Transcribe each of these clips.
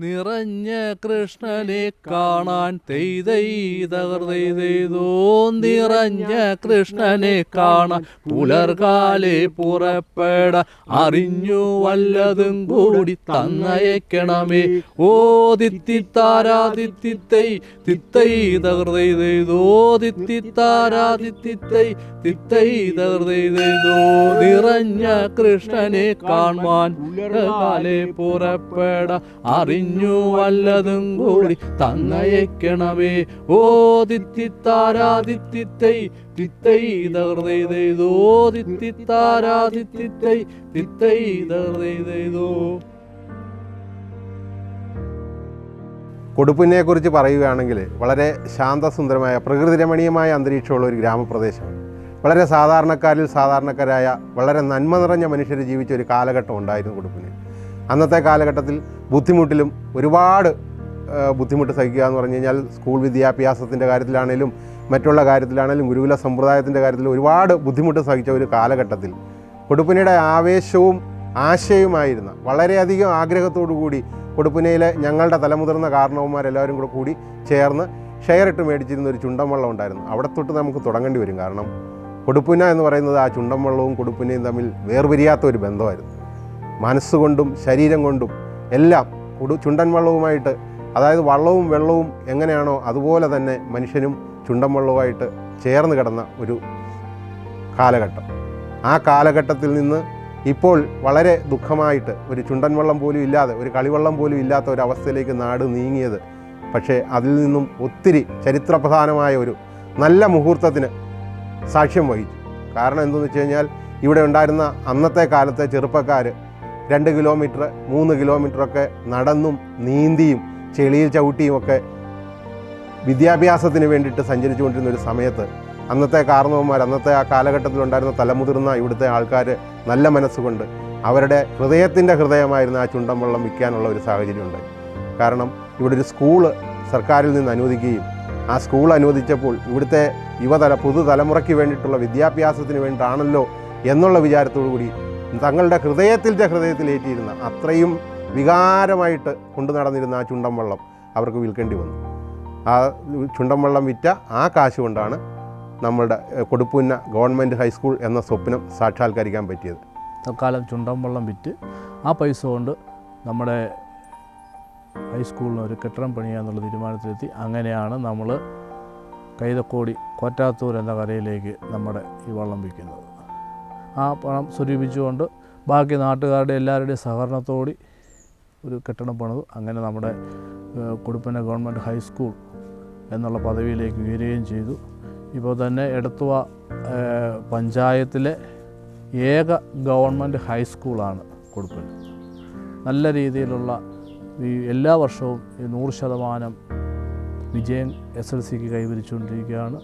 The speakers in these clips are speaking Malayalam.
നിറഞ്ഞ കൃഷ്ണനെ കാണാൻ തെയ്തൈതകർതെയ്തോ നിറഞ്ഞ കൃഷ്ണനെ കാണാൻ പുലർകാലെ പുറപ്പെട. അറിഞ്ഞു വല്ലതും കൂടി തന്നയക്കണമേ. ഓ തിത്തിത്താരാതിത്തിത്തൈ തിത്തൈ തകൃതൈതോ തിത്തിത്താരാതിത്തിത്തൈ തിത്തൈ തകൃതൈതോ നിറഞ്ഞ കൃഷ്ണനെ കാണുവാൻ പുലർകാലെ പുറപ്പെട. അറിഞ്ഞു വല്ലതും കൂടി തന്നയക്കണമേ. ഓ തിത്തിത്താരാതിത്തിത്തൈ തിത്തൈ തിത്തിത്താരാതിത്തിത്തൈ തിത്തൈ കൊടുപ്പിനെ കുറിച്ച് പറയുകയാണെങ്കിൽ വളരെ ശാന്തസുന്ദരമായ പ്രകൃതി രമണീയമായ അന്തരീക്ഷമുള്ള ഒരു ഗ്രാമപ്രദേശമാണ്. വളരെ സാധാരണക്കാരിൽ സാധാരണക്കാരായ വളരെ നന്മ നിറഞ്ഞ മനുഷ്യർ ജീവിച്ച ഒരു കാലഘട്ടം ഉണ്ടായിരുന്നു കൊടുപ്പിന്. അന്നത്തെ കാലഘട്ടത്തിൽ ബുദ്ധിമുട്ടിലും ഒരുപാട് ബുദ്ധിമുട്ട് സഹിക്കുക എന്ന് പറഞ്ഞു കഴിഞ്ഞാൽ സ്കൂൾ വിദ്യാഭ്യാസത്തിന്റെ കാര്യത്തിലാണേലും മറ്റുള്ള കാര്യത്തിലാണെങ്കിലും ഗുരുകുല സമ്പ്രദായത്തിന്റെ കാര്യത്തിൽ ഒരുപാട് ബുദ്ധിമുട്ട് സഹിച്ച ഒരു കാലഘട്ടത്തിൽ കൊടുപ്പിനയുടെ ആവേശവും ആശയവുമായിരുന്ന വളരെയധികം ആഗ്രഹത്തോടു കൂടി കൊടുപ്പുനയിലെ ഞങ്ങളുടെ തലമുതിർന്ന കാരണവന്മാരെല്ലാവരും കൂടെ കൂടി ചേർന്ന് ഷെയർ ഇട്ട് മേടിച്ചിരുന്ന ഒരു ചുണ്ടൻ വെള്ളം ഉണ്ടായിരുന്നു. അവിടെ തൊട്ട് നമുക്ക് തുടങ്ങേണ്ടി വരും. കാരണം കൊടുപ്പുന എന്ന് പറയുന്നത് ആ ചുണ്ടൻ വെള്ളവും കൊടുപ്പുനയും തമ്മിൽ വേർപിരിയാത്ത ഒരു ബന്ധമായിരുന്നു. മനസ്സുകൊണ്ടും ശരീരം കൊണ്ടും എല്ലാം കുടു ചുണ്ടൻ വെള്ളവുമായിട്ട് അതായത് വള്ളവും വെള്ളവും എങ്ങനെയാണോ അതുപോലെ തന്നെ മനുഷ്യനും ചുണ്ടൻ വെള്ളവുമായിട്ട് ചേർന്ന് കിടന്ന ഒരു കാലഘട്ടം. ആ കാലഘട്ടത്തിൽ നിന്ന് ഇപ്പോൾ വളരെ ദുഃഖമായിട്ട് ഒരു ചുണ്ടൻ വെള്ളം പോലും ഇല്ലാതെ ഒരു കളിവള്ളം പോലും ഇല്ലാത്ത ഒരു അവസ്ഥയിലേക്ക് നാട് നീങ്ങിയത്. പക്ഷേ അതിൽ നിന്നും ഒത്തിരി ചരിത്രപ്രധാനമായ ഒരു നല്ല മുഹൂർത്തത്തിന് സാക്ഷ്യം വഹിച്ചു. കാരണം എന്തെന്ന് വെച്ച് കഴിഞ്ഞാൽ ഇവിടെ ഉണ്ടായിരുന്ന അന്നത്തെ കാലത്തെ ചെറുപ്പക്കാർ രണ്ട് കിലോമീറ്റർ മൂന്ന് കിലോമീറ്ററൊക്കെ നടന്നും നീന്തിയും ചെളിയിൽ ചവിട്ടിയും ഒക്കെ വിദ്യാഭ്യാസത്തിന് വേണ്ടിയിട്ട് സഞ്ചരിച്ചുകൊണ്ടിരുന്ന ഒരു സമയത്ത് അന്നത്തെ കാരണവന്മാർ അന്നത്തെ ആ കാലഘട്ടത്തിലുണ്ടായിരുന്ന തലമുതിർന്ന ഇവിടുത്തെ ആൾക്കാർ നല്ല മനസ്സുകൊണ്ട് അവരുടെ ഹൃദയത്തിന്റെ ഹൃദയമായിരുന്ന ആ ചുണ്ടൻ വെള്ളം വിൽക്കാനുള്ള ഒരു സാഹചര്യം ഉണ്ടായി കാരണം ഇവിടെ ഒരു സ്കൂൾ സർക്കാരിൽ നിന്ന് അനുവദിക്കുകയും ആ സ്കൂൾ അനുവദിച്ചപ്പോൾ ഇവിടുത്തെ യുവതല പുതുതലമുറയ്ക്ക് വേണ്ടിയിട്ടുള്ള വിദ്യാഭ്യാസത്തിന് വേണ്ടിയിട്ടാണല്ലോ എന്നുള്ള വിചാരത്തോടു കൂടി തങ്ങളുടെ ഹൃദയത്തിന്റെ ഹൃദയത്തിലേറ്റിയിരുന്ന അത്രയും വികാരമായിട്ട് കൊണ്ടു നടന്നിരുന്ന ആ ചുണ്ടം വെള്ളം അവർക്ക് വിൽക്കേണ്ടി വന്നു. ആ ചുണ്ടം വെള്ളം വിറ്റ ആ കാശ് കൊണ്ടാണ് നമ്മളുടെ കൊടുപ്പുന്ന ഗവൺമെന്റ് ഹൈസ്കൂൾ എന്ന സ്വപ്നം സാക്ഷാത്കരിക്കാൻ പറ്റിയത്. തൽക്കാലം ചുണ്ടം വെള്ളം വിറ്റ് ആ പൈസ കൊണ്ട് നമ്മുടെ ഹൈസ്കൂളിന് ഒരു കെട്ടിടം എന്നുള്ള തീരുമാനത്തിലെത്തി. അങ്ങനെയാണ് നമ്മൾ കൈതക്കോടി കോറ്റാത്തൂർ എന്ന കരയിലേക്ക് നമ്മുടെ ഈ വള്ളം വിൽക്കുന്നത്. ആ പണം സ്വരൂപിച്ചുകൊണ്ട് ബാക്കി നാട്ടുകാരുടെ എല്ലാവരുടെയും സഹകരണത്തോടി ഒരു കെട്ടിടം പണിതു. അങ്ങനെ നമ്മുടെ കൊടുപ്പന ഗവൺമെന്റ് ഹൈസ്കൂൾ എന്നുള്ള പദവിയിലേക്ക് ഉയരുകയും ചെയ്തു. ഇപ്പോൾ തന്നെ എടത്തുവ പഞ്ചായത്തിലെ ഏക ഗവൺമെന്റ് ഹൈസ്കൂളാണ് കൊടുപ്പന. നല്ല രീതിയിലുള്ള ഈ എല്ലാ വർഷവും ഈ നൂറ് ശതമാനം വിജയം എസ് എൽ സിക്ക് കൈവരിച്ചുകൊണ്ടിരിക്കുകയാണ്.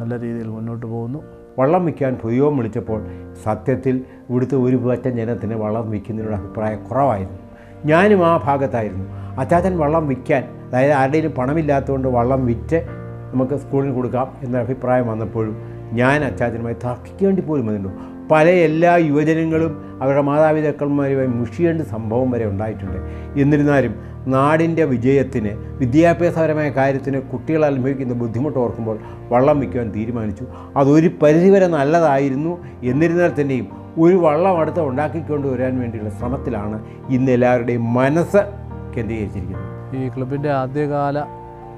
നല്ല രീതിയിൽ മുന്നോട്ട് പോകുന്നു. വള്ളം വിൽക്കാൻ പൊതുയോഗം വിളിച്ചപ്പോൾ സത്യത്തിൽ ഇവിടുത്തെ ഒരു പറ്റ ജനത്തിന് വള്ളം വിൽക്കുന്നതിനുള്ള അഭിപ്രായം കുറവായിരുന്നു. ഞാനും ആ ഭാഗത്തായിരുന്നു. അച്ചാച്ചൻ വള്ളം വിൽക്കാൻ അതായത് ആരുടെയും പണമില്ലാത്തതുകൊണ്ട് വള്ളം വിറ്റ് നമുക്ക് സ്കൂളിൽ കൊടുക്കാം എന്ന അഭിപ്രായം വന്നപ്പോഴും ഞാൻ അച്ചാച്ചനുമായി തർക്കിക്കേണ്ടി പോലും വന്നിട്ടുണ്ട് പല എല്ലാ യുവജനങ്ങളും അവരുടെ മാതാപിതാക്കന്മാരുമായി മുഷിയേണ്ട സംഭവം വരെ ഉണ്ടായിട്ടുണ്ട്. എന്നിരുന്നാലും നാടിന്റെ വിജയത്തിന് വിദ്യാഭ്യാസപരമായ കാര്യത്തിന് കുട്ടികൾ അനുഭവിക്കുന്ന ബുദ്ധിമുട്ട് ഓർക്കുമ്പോൾ വള്ളം വയ്ക്കുവാൻ തീരുമാനിച്ചു. അതൊരു പരിധിവരെ നല്ലതായിരുന്നു. എന്നിരുന്നാൽ തന്നെയും ഒരു വള്ളം അടുത്ത് ഉണ്ടാക്കിക്കൊണ്ട് വരാൻ വേണ്ടിയുള്ള ശ്രമത്തിലാണ് ഇന്ന് എല്ലാവരുടെയും മനസ്സ് കേന്ദ്രീകരിച്ചിരിക്കുന്നത്. ഈ ക്ലബിന്റെ ആദ്യകാല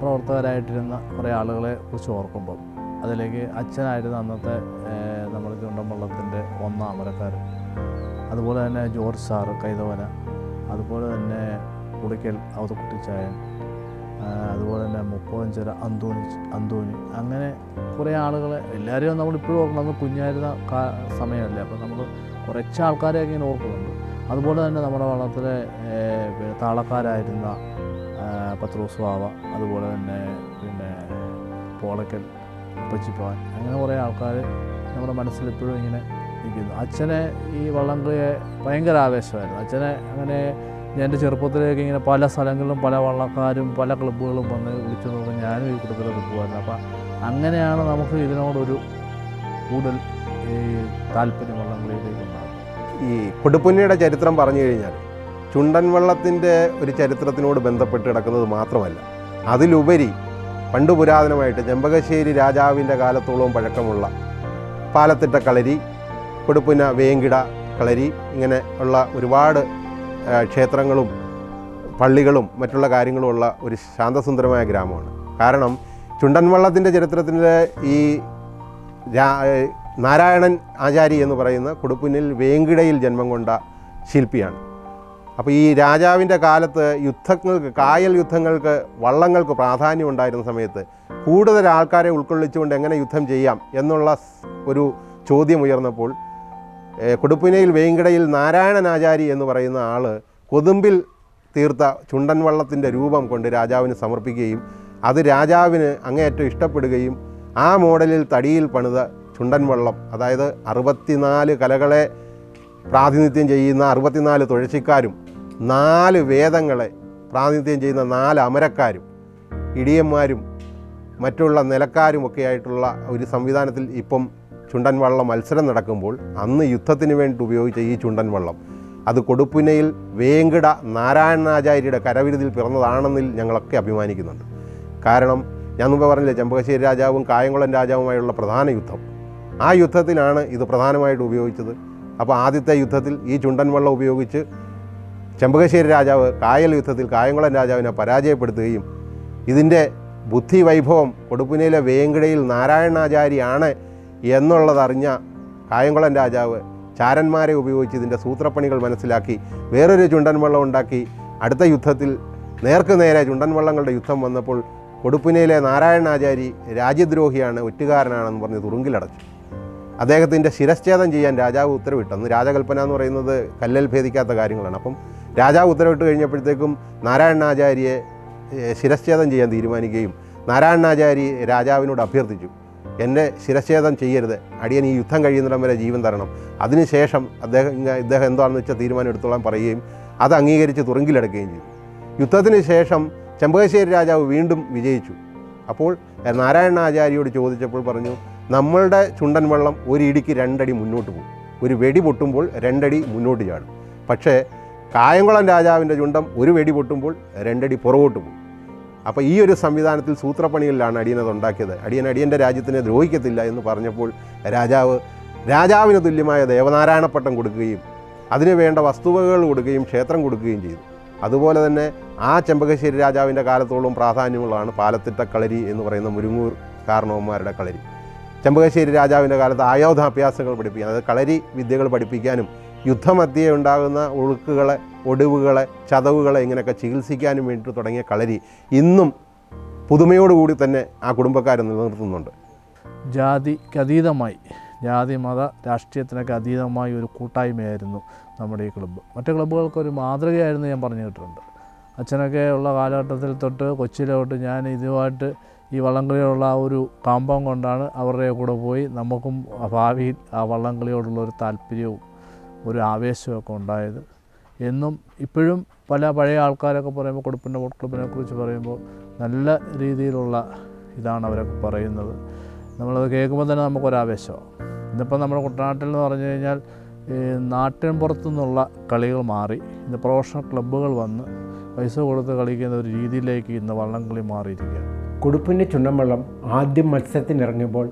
പ്രവർത്തകരായിട്ടിരുന്ന കുറേ ആളുകളെ കുറിച്ച് ഓർക്കുമ്പോൾ അതിലേക്ക് അച്ഛനായിരുന്ന അന്നത്തെ ചുണ്ടൻവള്ളത്തിന്റെ ഒന്നാം അമരക്കാരൻ അതുപോലെ തന്നെ ജോർജ് സാറ് കൈതവന. അതുപോലെ തന്നെ കുടിക്കൽ അവതക്കുട്ടിച്ചായൻ. അതുപോലെ തന്നെ മുപ്പോഞ്ചര അന്തോണി അന്തോണി. അങ്ങനെ കുറേ ആളുകളെ എല്ലാവരെയും നമ്മളിപ്പോഴും ഓർക്കണം. അന്ന് കുഞ്ഞായിരുന്ന കാ സമയമല്ലേ. അപ്പോൾ നമ്മൾ കുറച്ച് ആൾക്കാരെ ഇങ്ങനെ ഓർക്കുന്നുണ്ട്. അതുപോലെ തന്നെ നമ്മുടെ വള്ളത്തിലെ താളക്കാരായിരുന്ന പത്രോസ്വാവ പത്രോസ് വാവ അതുപോലെ തന്നെ പിന്നെ പോളക്കൽ ഉപ്പച്ചിപ്പാൻ അങ്ങനെ കുറേ ആൾക്കാർ നമ്മുടെ മനസ്സിൽ ഇപ്പോഴും ഇങ്ങനെ നിൽക്കുന്നു. അച്ഛനെ ഈ വള്ളംകളിയെ ഭയങ്കര ആവേശമായിരുന്നു. അച്ഛനെ അങ്ങനെ എന്റെ ചെറുപ്പത്തിലേക്ക് ഇങ്ങനെ പല സ്ഥലങ്ങളിലും പല വള്ളക്കാരും പല ക്ലബ്ബുകളും വന്ന് വിളിച്ചു നോക്കും ഞാനും ഈ കൂട്ടത്തിലൊക്കെ പോകുമായിരുന്നു അപ്പം അങ്ങനെയാണ് നമുക്ക് ഇതിനോടൊരു കൂടുതൽ ഈ താല്പര്യം വള്ളംകളിയിലേക്ക് ഉണ്ടാകുന്നത് ഈ കൊടുപ്പുന്നിയുടെ ചരിത്രം പറഞ്ഞു കഴിഞ്ഞാൽ ചുണ്ടൻ വള്ളത്തിന്റെ ഒരു ചരിത്രത്തിനോട് ബന്ധപ്പെട്ട് കിടക്കുന്നത് മാത്രമല്ല അതിലുപരി പണ്ട് പുരാതനമായിട്ട് ചെമ്പകശ്ശേരി രാജാവിന്റെ കാലത്തോളവും പഴക്കമുള്ള പാലത്തിട്ട കളരി കൊടുപ്പുന വേങ്കിട കളരി ഇങ്ങനെ ഉള്ള ഒരുപാട് ക്ഷേത്രങ്ങളും പള്ളികളും മറ്റുള്ള കാര്യങ്ങളും ഉള്ള ഒരു ശാന്തസുന്ദരമായ ഗ്രാമമാണ്. കാരണം ചുണ്ടൻവള്ളത്തിന്റെ ചരിത്രത്തിന്റെ ഈ നാരായണൻ ആചാരി എന്ന് പറയുന്ന കൊടുപ്പുന്നിൽ വേങ്കിടയിൽ ജന്മം കൊണ്ട ശില്പിയാണ്. അപ്പോൾ ഈ രാജാവിന്റെ കാലത്ത് യുദ്ധങ്ങൾക്ക് കായൽ യുദ്ധങ്ങൾക്ക് വള്ളങ്ങൾക്ക് പ്രാധാന്യം ഉണ്ടായിരുന്ന സമയത്ത് കൂടുതൽ ആൾക്കാരെ ഉൾക്കൊള്ളിച്ചുകൊണ്ട് എങ്ങനെ യുദ്ധം ചെയ്യാം എന്നുള്ള ഒരു ചോദ്യം ഉയർന്നപ്പോൾ കൊടുപ്പിനയിൽ വേങ്കടയിൽ നാരായണനാചാരി എന്ന് പറയുന്ന ആൾ കൊതുമ്പിൽ തീർത്ത ചുണ്ടൻ വള്ളത്തിന്റെ രൂപം കൊണ്ട് രാജാവിന് സമർപ്പിക്കുകയും അത് രാജാവിന് അങ്ങേയറ്റം ഇഷ്ടപ്പെടുകയും ആ മോഡലിൽ തടിയിൽ പണിത ചുണ്ടൻ വള്ളം അതായത് അറുപത്തിനാല് കലകളെ പ്രാതിനിധ്യം ചെയ്യുന്ന അറുപത്തിനാല് തുഴച്ചിക്കാരും നാല് വേദങ്ങളെ പ്രാതിനിധ്യം ചെയ്യുന്ന നാല് അമരക്കാരും ഇടിയന്മാരും മറ്റുള്ള നിലക്കാരും ഒക്കെ ആയിട്ടുള്ള ഒരു സംവിധാനത്തിൽ ഇപ്പം ചുണ്ടൻ വള്ളം മത്സരം നടക്കുമ്പോൾ അന്ന് യുദ്ധത്തിന് വേണ്ടി ഉപയോഗിച്ച ഈ ചുണ്ടൻ വള്ളം അത് കൊടുപ്പുനയിൽ വേങ്കിട നാരായണാചാര്യയുടെ കരവിരുതിൽ പിറന്നതാണെന്നിൽ ഞങ്ങളൊക്കെ അഭിമാനിക്കുന്നുണ്ട്. കാരണം ഞാൻ മുമ്പ് പറഞ്ഞില്ലേ ചെമ്പകശ്ശേരി രാജാവും കായംകുളം രാജാവുമായുള്ള പ്രധാന യുദ്ധം. ആ യുദ്ധത്തിലാണ് ഇത് പ്രധാനമായിട്ട് ഉപയോഗിച്ചത്. അപ്പോൾ ആദ്യത്തെ യുദ്ധത്തിൽ ഈ ചുണ്ടൻ വള്ളം ഉപയോഗിച്ച് ചെമ്പകശ്ശേരി രാജാവ് കായൽ യുദ്ധത്തിൽ കായംകുളം രാജാവിനെ പരാജയപ്പെടുത്തുകയും ഇതിന്റെ ബുദ്ധി വൈഭവം കൊടുപ്പുനയിലെ വേങ്കടയിൽ നാരായണാചാരിയാണ് എന്നുള്ളതറിഞ്ഞ കായംകുളം രാജാവ് ചാരന്മാരെ ഉപയോഗിച്ച് ഇതിന്റെ സൂത്രപ്പണികൾ മനസ്സിലാക്കി വേറൊരു ചുണ്ടൻ ഉണ്ടാക്കി അടുത്ത യുദ്ധത്തിൽ നേർക്ക് നേരെ ചുണ്ടൻ വള്ളങ്ങളുടെ യുദ്ധം വന്നപ്പോൾ കൊടുപ്പുനയിലെ നാരായണാചാരി രാജ്യദ്രോഹിയാണ് ഒറ്റുകാരനാണെന്ന് പറഞ്ഞ് തുറുങ്കിലടച്ചു. അദ്ദേഹത്തിന്റെ ശിരശ്ഛേദം ചെയ്യാൻ രാജാവ് ഉത്തരവിട്ടു. അന്ന് രാജകൽപ്പന എന്ന് പറയുന്നത് കല്ലൽ ഭേദിക്കാത്ത കാര്യങ്ങളാണ്. അപ്പം രാജാവ് ഉത്തരവിട്ട് കഴിഞ്ഞപ്പോഴത്തേക്കും നാരായണാചാര്യയെ ശിരശ്ഛേദം ചെയ്യാൻ തീരുമാനിക്കുകയും നാരായണാചാരി രാജാവിനോട് അഭ്യർത്ഥിച്ചു എന്റെ ശിരശ്ഛേദം ചെയ്യരുത്. അടിയൻ ഈ യുദ്ധം കഴിയുന്നിടം വരെ ജീവൻ തരണം. അതിനുശേഷം അദ്ദേഹം ഇദ്ദേഹം എന്താണെന്ന് വെച്ചാൽ തീരുമാനം എടുത്തോളാൻ പറയുകയും അത് അംഗീകരിച്ച് തുറങ്കിലടക്കുകയും ചെയ്തു. യുദ്ധത്തിന് ശേഷം ചെമ്പകശ്ശേരി രാജാവ് വീണ്ടും വിജയിച്ചു. അപ്പോൾ നാരായണാചാര്യോട് ചോദിച്ചപ്പോൾ പറഞ്ഞു നമ്മളുടെ ചുണ്ടൻ വെള്ളം ഒരു ഇടിക്ക് രണ്ടടി മുന്നോട്ട് പോകും. ഒരു വെടി പൊട്ടുമ്പോൾ രണ്ടടി മുന്നോട്ട് ചാടും. പക്ഷേ കായംകുളം രാജാവിന്റെ ചുണ്ടം ഒരു വെടി പൊട്ടുമ്പോൾ രണ്ടടി പുറകോട്ട് പോകും. അപ്പോൾ ഈ ഒരു സംവിധാനത്തിൽ സൂത്രപ്പണികളിലാണ് അടിയനത് ഉണ്ടാക്കിയത്. അടിയൻ അടിയന്റെ രാജ്യത്തിനെ ദ്രോഹിക്കത്തില്ല എന്ന് പറഞ്ഞപ്പോൾ രാജാവ് രാജാവിന് തുല്യമായ ദേവനാരായണപ്പട്ടം കൊടുക്കുകയും അതിനു വേണ്ട വസ്തുവകകൾ കൊടുക്കുകയും ക്ഷേത്രം കൊടുക്കുകയും ചെയ്തു. അതുപോലെ തന്നെ ആ ചെമ്പകശ്ശേരി രാജാവിന്റെ കാലത്തോളം പ്രാധാന്യമുള്ളതാണ് പാലത്തിട്ട കളരി എന്ന് പറയുന്ന മുരുങ്ങൂർ കാരണവന്മാരുടെ കളരി. ചെമ്പകശ്ശേരി രാജാവിന്റെ കാലത്ത് ആയോധാഭ്യാസങ്ങൾ പഠിപ്പിക്കാൻ അതായത് കളരി വിദ്യകൾ പഠിപ്പിക്കാനും യുദ്ധമധ്യേ ഉണ്ടാകുന്ന ഒഴുക്കുകളെ ഒടിവുകളെ ചതവുകളെ ഇങ്ങനെയൊക്കെ ചികിത്സിക്കാനും വേണ്ടി തുടങ്ങിയ കളരി ഇന്നും പുതുമയോടുകൂടി തന്നെ ആ കുടുംബക്കാർ നിലനിർത്തുന്നുണ്ട്. ജാതിക്ക് അതീതമായി ജാതി മത രാഷ്ട്രീയത്തിനൊക്കെ അതീതമായ ഒരു കൂട്ടായ്മയായിരുന്നു നമ്മുടെ ഈ ക്ലബ്ബ്. മറ്റു ക്ലബ്ബുകൾക്ക് ഒരു മാതൃകയായിരുന്നു ഞാൻ പറഞ്ഞു കേട്ടിട്ടുണ്ട്. അച്ഛനൊക്കെ ഉള്ള കാലഘട്ടത്തിൽ തൊട്ട് കൊച്ചിയിലോട്ട് ഞാൻ ഇതുമായിട്ട് ഈ വള്ളംകളിയോടുള്ള ആ ഒരു കാമ്പം കൊണ്ടാണ് അവരുടെ കൂടെ പോയി നമുക്കും ഭാവിയിൽ ആ വള്ളംകളിയോടുള്ള ഒരു താല്പര്യവും ഒരു ആവേശമൊക്കെ ഉണ്ടായത്. എന്നും ഇപ്പോഴും പല പഴയ ആൾക്കാരൊക്കെ പറയുമ്പോൾ കൊടുപ്പിന്റെ ബോട്ട് ക്ലബിനെ കുറിച്ച് പറയുമ്പോൾ നല്ല രീതിയിലുള്ള ഇതാണ് അവരൊക്കെ പറയുന്നത്. നമ്മളത് കേൾക്കുമ്പോൾ തന്നെ നമുക്കൊരാവേശമാണ്. ഇന്നിപ്പോൾ നമ്മുടെ കുട്ടനാട്ടിൽ എന്ന് പറഞ്ഞു കഴിഞ്ഞാൽ ഈ നാട്ടിൻ പുറത്തു നിന്നുള്ള കളികൾ മാറി. ഇന്ന് പ്രൊഫഷണൽ ക്ലബ്ബുകൾ വന്ന് പൈസ കൊടുത്ത് കളിക്കുന്ന ഒരു രീതിയിലേക്ക് ഇന്ന് വള്ളംകളി മാറിയിരിക്കുകയാണ്. കൊടുപ്പിന്റെ ചുണ്ടൻവള്ളം ആദ്യം മത്സരത്തിനിറങ്ങിയപ്പോൾ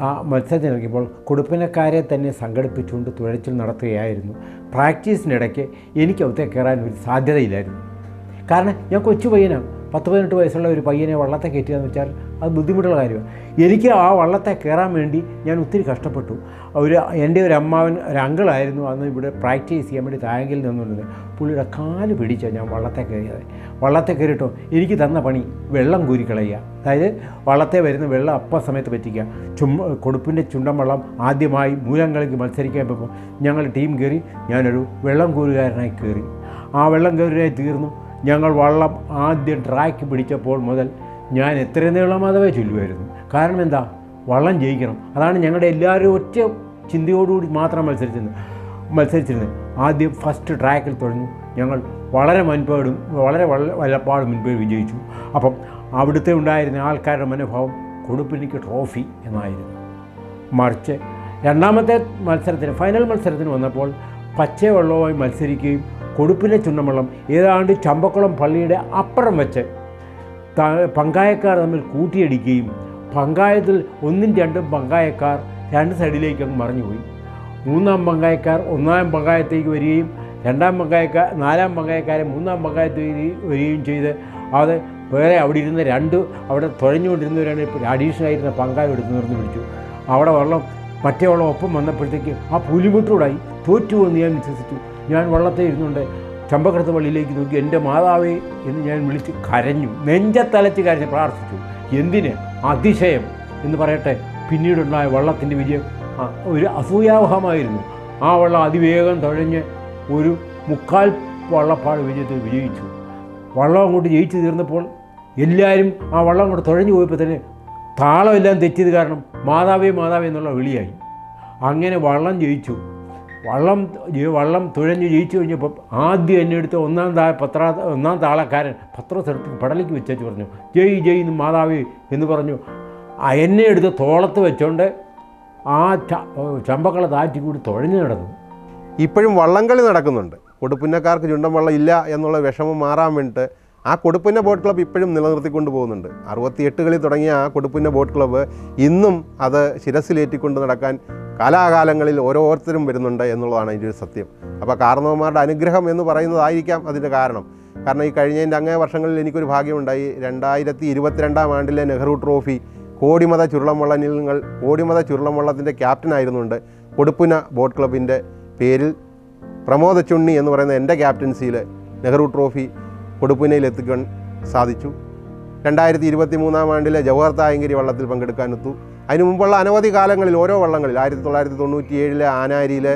ആ മത്സരത്തിനിറങ്ങിയപ്പോൾ കൊടുപ്പിനക്കാരെ തന്നെ സംഘടിപ്പിച്ചുകൊണ്ട് തുഴച്ചിൽ നടത്തുകയായിരുന്നു. പ്രാക്ടീസിനിടയ്ക്ക് എനിക്ക് അവിടുത്തെ കയറാൻ ഒരു സാധ്യതയില്ലായിരുന്നു. കാരണം ഞാൻ കൊച്ചു പയ്യനാണ്. പത്ത് പതിനെട്ട് വയസ്സുള്ള ഒരു പയ്യനെ വള്ളത്തെ കയറ്റുക എന്ന് വെച്ചാൽ അത് ബുദ്ധിമുട്ടുള്ള കാര്യമാണ്. എനിക്ക് ആ വള്ളത്തെ കയറാൻ വേണ്ടി ഞാൻ ഒത്തിരി കഷ്ടപ്പെട്ടു. ഒരു എന്റെ ഒരു അമ്മാവൻ ഒരു അങ്കിളായിരുന്നു അന്ന് ഇവിടെ പ്രാക്ടീസ് ചെയ്യാൻ വേണ്ടി തായങ്കിൽ നിന്നുള്ളത്. പുള്ളിയുടെ കാൽ പിടിച്ചാണ് ഞാൻ വള്ളത്തെ കയറിയത്. വള്ളത്തെ കയറിയിട്ടോ എനിക്ക് തന്ന പണി വെള്ളം കൂരിക്കളയുക. അതായത് വള്ളത്തെ വരുന്ന വെള്ളം അപ്പ സമയത്ത് പറ്റിക്കുക. ചുമ കൊടുപ്പിന്റെ ചുണ്ടൻ വെള്ളം ആദ്യമായി മൂലങ്ങളിക്ക് മത്സരിക്കാൻ പോയപ്പോൾ ഞങ്ങൾ ടീം കയറി ഞാനൊരു വെള്ളം കൂരുകാരനായി കയറി. ആ വെള്ളം കയറിയായി തീർന്നു. ഞങ്ങൾ വള്ളം ആദ്യം ട്രാക്ക് പിടിച്ചപ്പോൾ മുതൽ ഞാൻ എത്ര നീളം അതവേ ചൊല്ലുമായിരുന്നു. കാരണം എന്താ? വള്ളം ജയിക്കണം. അതാണ് ഞങ്ങളുടെ എല്ലാവരും ഒറ്റ ചിന്തയോടുകൂടി മാത്രം മത്സരിച്ചിരുന്നത്. മത്സരിച്ചിരുന്നത്. ആദ്യം ഫസ്റ്റ് ട്രാക്കിൽ തുടങ്ങി. ഞങ്ങൾ വളരെ മുൻപേടും വളരെ വല്ല വല്ലപ്പാട് മുൻപേ വിജയിച്ചു. അപ്പം അവിടുത്തെ ഉണ്ടായിരുന്ന ആൾക്കാരുടെ മനോഭാവം കൊടുപ്പിനിക്ക് ട്രോഫി എന്നായിരുന്നു. മറിച്ച് രണ്ടാമത്തെ മത്സരത്തിന് ഫൈനൽ മത്സരത്തിന് വന്നപ്പോൾ പച്ചവെള്ളവുമായി മത്സരിക്കുകയും കൊടുപ്പിനെ ചുന്നമള്ളം ഏതാണ്ട് ചമ്പക്കുളം പള്ളിയുടെ അപ്പുറം വെച്ച് പങ്കായക്കാർ തമ്മിൽ കൂട്ടിയടിക്കുകയും പങ്കായത്തിൽ ഒന്നും രണ്ടും പങ്കായക്കാർ രണ്ട് സൈഡിലേക്ക് അങ്ങ് മറിഞ്ഞുപോയി. മൂന്നാം പങ്കായക്കാർ ഒന്നാം പങ്കായത്തേക്ക് വരികയും രണ്ടാം പങ്കായക്കാർ നാലാം പങ്കായക്കാരെ മൂന്നാം പങ്കായത്തേക്ക് വരികയും ചെയ്ത് അത് വേറെ അവിടെ ഇരുന്ന രണ്ട് അവിടെ തുഴഞ്ഞുകൊണ്ടിരുന്നവരാണ് ഇപ്പോൾ അഡീഷണൽ ആയിരുന്ന പങ്കായം എടുത്ത് നിർന്ന് പിടിച്ചു. അവിടെ വെള്ളം മറ്റേ വെള്ളം ഒപ്പം വന്നപ്പോഴത്തേക്ക് ആ പുലിമുട്ടോടായി തോറ്റുവെന്ന് ഞാൻ വിശ്വസിച്ചു. ഞാൻ വള്ളത്തെ ഇരുന്നുണ്ട് ചമ്പക്കടത്ത് പള്ളിയിലേക്ക് നോക്കി എന്റെ മാതാവേ എന്ന് ഞാൻ വിളിച്ച് കരഞ്ഞു. നെഞ്ചത്തലച്ച് കരഞ്ഞ് പ്രാർത്ഥിച്ചു. എന്തിന്? അതിശയം എന്ന് പറയട്ടെ. പിന്നീടുണ്ടായ വള്ളത്തിന്റെ വിജയം ഒരു അസൂയാവഹമായിരുന്നു. ആ വള്ളം അതിവേഗം തഴഞ്ഞ് ഒരു മുക്കാൽ വള്ളപ്പാട് വിജയത്തിൽ വിജയിച്ചു. വള്ളം അങ്ങോട്ട് ജയിച്ചു തീർന്നപ്പോൾ എല്ലാവരും ആ വള്ളം അങ്ങോട്ട് തുഴഞ്ഞു പോയപ്പോൾ തന്നെ താളമെല്ലാം തെറ്റിയത് കാരണം മാതാവേ മാതാവേ എന്നുള്ള വിളിയായി. അങ്ങനെ വള്ളം ജയിച്ചു. വള്ളം വള്ളം തുഴഞ്ഞ് ജയിച്ചു കഴിഞ്ഞപ്പോൾ ആദ്യം എന്നെ എടുത്ത് ഒന്നാം താ പത്ര ഒന്നാം താളക്കാരൻ പത്രത്തെടുത്ത് പടലേക്ക് വെച്ചു പറഞ്ഞു ജയ് ജയ് മാതാവേ എന്ന് പറഞ്ഞു. എന്നെ എടുത്ത് തോളത്ത് വെച്ചോണ്ട് ആ ചമ്പക്കള താറ്റി കൂടി തുഴഞ്ഞു നടന്നു. ഇപ്പോഴും വള്ളംകളി നടക്കുന്നുണ്ട്. കൊടുപ്പുന്നക്കാർക്ക് ചുണ്ടൻ വള്ളം ഇല്ല എന്നുള്ള വിഷമം മാറാൻ വേണ്ടിയിട്ട് ആ കൊടുപ്പുന്ന ബോട്ട് ക്ലബ്ബ് ഇപ്പോഴും നിലനിർത്തിക്കൊണ്ട് പോകുന്നുണ്ട്. അറുപത്തിയെട്ടുകളിൽ തുടങ്ങിയ ആ കൊടുപ്പുന്ന ബോട്ട് ക്ലബ്ബ് ഇന്നും അത് ശിരസിലേറ്റിക്കൊണ്ട് നടക്കാൻ കാലാകാലങ്ങളിൽ ഓരോരുത്തരും വരുന്നുണ്ട് എന്നുള്ളതാണ് അതിന്റെ ഒരു സത്യം. അപ്പോൾ കാരണവന്മാരുടെ അനുഗ്രഹം എന്ന് പറയുന്നതായിരിക്കാം അതിന്റെ കാരണം. കാരണം ഈ കഴിഞ്ഞതിന്റെ അങ്ങേ വർഷങ്ങളിൽ എനിക്കൊരു ഭാഗ്യമുണ്ടായി. രണ്ടായിരത്തി ഇരുപത്തിരണ്ടാം ആണ്ടിലെ നെഹ്റു ട്രോഫി കോടിമത ചുരുളംവള്ളങ്ങൾ കോടിമത ചുരുളംവള്ളത്തിന്റെ ക്യാപ്റ്റനായിരുന്നുണ്ട്. കൊടുപ്പുന ബോട്ട് ക്ലബിന്റെ പേരിൽ പ്രമോദ ചുണ്ണി എന്ന് പറയുന്ന എന്റെ ക്യാപ്റ്റൻസിയിൽ നെഹ്റു ട്രോഫി കൊടുപ്പുനയിൽ എത്തിക്കാൻ സാധിച്ചു. രണ്ടായിരത്തി ഇരുപത്തി മൂന്നാം ആണ്ടിലെ ജവഹർ തായങ്കരി വള്ളത്തിൽ പങ്കെടുക്കാനെത്തു അതിനു മുമ്പുള്ള അനവധി കാലങ്ങളിൽ ഓരോ വള്ളങ്ങളിൽ ആയിരത്തി തൊള്ളായിരത്തി തൊണ്ണൂറ്റി ഏഴിലെ ആനാരിയിലെ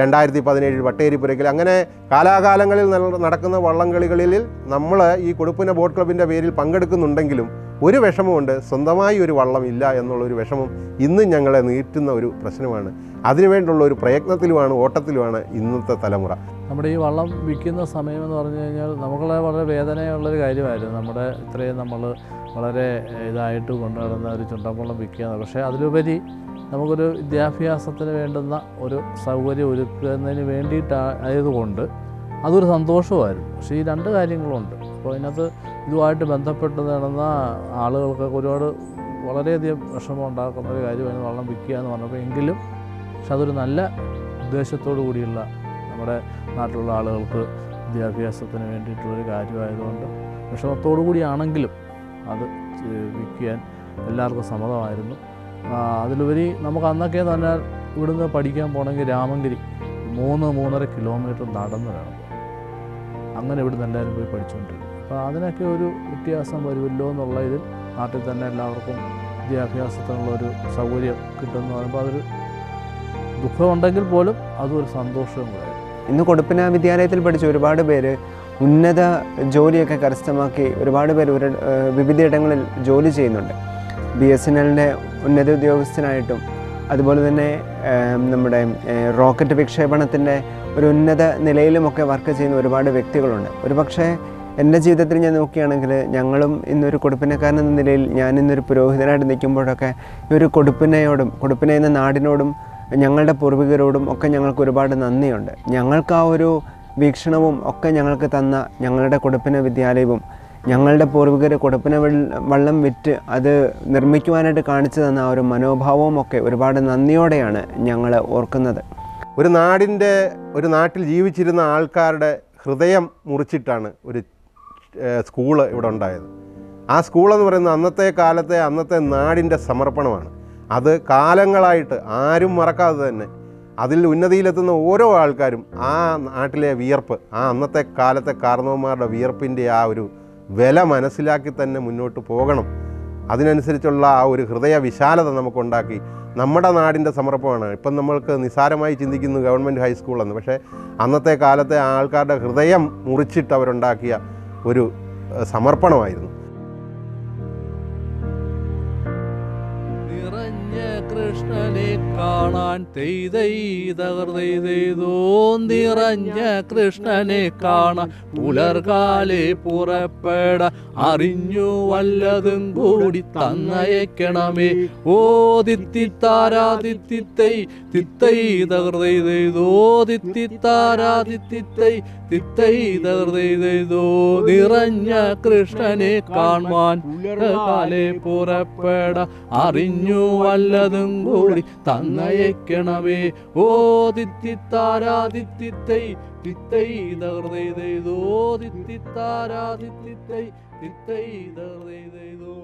രണ്ടായിരത്തി പതിനേഴിൽ വട്ടേരിപ്പുരയ്ക്കൽ അങ്ങനെ കാലാകാലങ്ങളിൽ നടക്കുന്ന വള്ളംകളികളിൽ നമ്മൾ ഈ കൊടുപ്പുന ബോട്ട് ക്ലബിന്റെ പേരിൽ പങ്കെടുക്കുന്നുണ്ടെങ്കിലും ഒരു വിഷമമുണ്ട് സ്വന്തമായി ഒരു വള്ളം ഇല്ല എന്നുള്ളൊരു വിഷമം ഇന്നും ഞങ്ങളെ നീട്ടുന്ന ഒരു പ്രശ്നമാണ്. അതിനുവേണ്ടിയുള്ള ഒരു പ്രയത്നത്തിലുമാണ് ഓട്ടത്തിലുമാണ് ഇന്നത്തെ തലമുറ. നമ്മുടെ ഈ വള്ളം വിൽക്കുന്ന സമയം എന്ന് പറഞ്ഞു കഴിഞ്ഞാൽ നമുക്കുള്ള വളരെ വേദനയുള്ളൊരു കാര്യമായിരുന്നു. നമ്മുടെ ഇത്രയും നമ്മൾ വളരെ ഇതായിട്ട് കൊണ്ടുനടന്ന ഒരു ചുണ്ടമ്പള്ളം വിൽക്കുക പക്ഷേ അതിലുപരി നമുക്കൊരു വിദ്യാഭ്യാസത്തിന് വേണ്ടുന്ന ഒരു സൗകര്യം ഒരുക്കുന്നതിന് വേണ്ടിയിട്ടായതുകൊണ്ട് അതൊരു സന്തോഷമായിരുന്നു. പക്ഷേ ഈ രണ്ട് കാര്യങ്ങളുണ്ട്. അപ്പോൾ ഇതിനകത്ത് ഇതുമായിട്ട് ബന്ധപ്പെട്ട് നടന്ന ആളുകൾക്കൊക്കെ ഒരുപാട് വളരെയധികം വിഷമം ഉണ്ടാക്കുന്ന ഒരു കാര്യമായിരുന്നു വള്ളം വിൽക്കുക എന്ന് പറഞ്ഞപ്പോൾ എങ്കിലും പക്ഷെ അതൊരു നല്ല ഉദ്ദേശത്തോടു കൂടിയുള്ള നമ്മുടെ നാട്ടിലുള്ള ആളുകൾക്ക് വിദ്യാഭ്യാസത്തിന് വേണ്ടിയിട്ടുള്ളൊരു കാര്യമായതുകൊണ്ട് വിഷമത്തോടു കൂടിയാണെങ്കിലും അത് വിൽക്കാൻ എല്ലാവർക്കും സമ്മതമായിരുന്നു അതിലുപരി നമുക്ക് അന്നൊക്കെ എന്ന് പറഞ്ഞാൽ ഇവിടുന്ന് പഠിക്കാൻ പോകണമെങ്കിൽ രാമങ്കിരി മൂന്ന് മൂന്നര കിലോമീറ്റർ നടന്ന് വേണം. അങ്ങനെ ഇവിടുന്ന് എല്ലാവരും പോയി പഠിച്ചുകൊണ്ടിരുന്നു. അപ്പോൾ അതിനൊക്കെ ഒരു വ്യത്യാസം വരുമല്ലോ എന്നുള്ള ഇതിൽ നാട്ടിൽ തന്നെ എല്ലാവർക്കും വിദ്യാഭ്യാസത്തിനുള്ള ഒരു സൗകര്യം കിട്ടുമെന്ന് പറയുമ്പോൾ അതൊരു ദുഃഖമുണ്ടെങ്കിൽ പോലും അതൊരു സന്തോഷവും കൂടെ ഇന്ന് കൊടുപ്പന വിദ്യാലയത്തിൽ പഠിച്ച ഒരുപാട് പേര് ഉന്നത ജോലിയൊക്കെ കരസ്ഥമാക്കി ഒരുപാട് പേര് ഒരു വിവിധയിടങ്ങളിൽ ജോലി ചെയ്യുന്നുണ്ട്. ബി എസ് എൻ എല്ലിന്റെ ഉന്നത ഉദ്യോഗസ്ഥനായിട്ടും അതുപോലെ തന്നെ നമ്മുടെ റോക്കറ്റ് വിക്ഷേപണത്തിന്റെ ഒരു ഉന്നത നിലയിലുമൊക്കെ വർക്ക് ചെയ്യുന്ന ഒരുപാട് വ്യക്തികളുണ്ട്. ഒരുപക്ഷെ എന്റെ ജീവിതത്തിൽ ഞാൻ നോക്കുകയാണെങ്കിൽ ഞങ്ങളും ഇന്നൊരു കൊടുപ്പിനക്കാരൻ എന്ന നിലയിൽ ഞാൻ ഇന്നൊരു പുരോഹിതനായിട്ട് നിൽക്കുമ്പോഴൊക്കെ ഈ ഒരു കൊടുപ്പിനയോടും കൊടുപ്പിന എന്ന നാടിനോടും ഞങ്ങളുടെ പൂർവികരോടും ഒക്കെ ഞങ്ങൾക്ക് ഒരുപാട് നന്ദിയുണ്ട്. ഞങ്ങൾക്ക് ആ ഒരു വീക്ഷണവും ഒക്കെ ഞങ്ങൾക്ക് തന്ന ഞങ്ങളുടെ കൊടുപ്പിന വിദ്യാലയവും ഞങ്ങളുടെ പൂർവികർ കൊടുപ്പിന വെള്ള- വിറ്റ് അത് നിർമ്മിക്കുവാനായിട്ട് കാണിച്ചു തന്ന ആ ഒരു മനോഭാവവും ഒക്കെ ഒരുപാട് നന്ദിയോടെയാണ് ഞങ്ങൾ ഓർക്കുന്നത്. ഒരു നാടിന്റെ ഒരു നാട്ടിൽ ജീവിച്ചിരുന്ന ആൾക്കാരുടെ ഹൃദയം മുറിച്ചിട്ടാണ് ഒരു സ്കൂൾ ഇവിടെ ഉണ്ടായത്. ആ സ്കൂളെന്ന് പറയുന്നത് അന്നത്തെ കാലത്തെ അന്നത്തെ നാടിന്റെ സമർപ്പണമാണ്. അത് കാലങ്ങളായിട്ട് ആരും മറക്കാതെ തന്നെ അതിൽ ഉന്നതിയിലെത്തുന്ന ഓരോ ആൾക്കാരും ആ നാട്ടിലെ വിയർപ്പ് ആ അന്നത്തെ കാലത്തെ കാർന്നവന്മാരുടെ വിയർപ്പിന്റെ ആ ഒരു വില മനസ്സിലാക്കി തന്നെ മുന്നോട്ട് പോകണം. അതിനനുസരിച്ചുള്ള ആ ഒരു ഹൃദയ വിശാലത നമുക്കുണ്ടാക്കി നമ്മുടെ നാടിന്റെ സമർപ്പമാണ് ഇപ്പം നമ്മൾക്ക് നിസാരമായി ചിന്തിക്കുന്നു ഗവൺമെന്റ് ഹൈസ്കൂളെന്ന് പക്ഷേ അന്നത്തെ കാലത്തെ ആൾക്കാരുടെ ഹൃദയം മുറിച്ചിട്ട് അവരുണ്ടാക്കിയ ഒരു സമർപ്പണമായിരുന്നു. കൃഷ്ണനെ കാണാൻ തെയ്തെയ്തോ നിറഞ്ഞ കൃഷ്ണനെ കാണാൻ പുലർകാലെ പുറപ്പെട അറിഞ്ഞു വല്ലതും കൂടി തന്നയക്കണമേ. ഓ തിത്തിത്താരാതിത്തിത്തൈ തിത്തൈ തകൃതൈതോ തിത്തിത്താരാതിത്തിത്തൈ തിത്തൈ തകർതെയ്തോ നിറഞ്ഞ കൃഷ്ണനെ കാണുവാൻ പുലർകാലെ പുറപ്പെട അറിഞ്ഞു വല്ലതും കൂടി തന്നയക്കണമേ. ഓ തിത്തിത്താരാതിത്തിത്തൈ തിത്തൈ തകൃതൈതോ തിത്തിത്താരാതിത്തിത്തൈ തിത്തൈ തകൃതൈതോ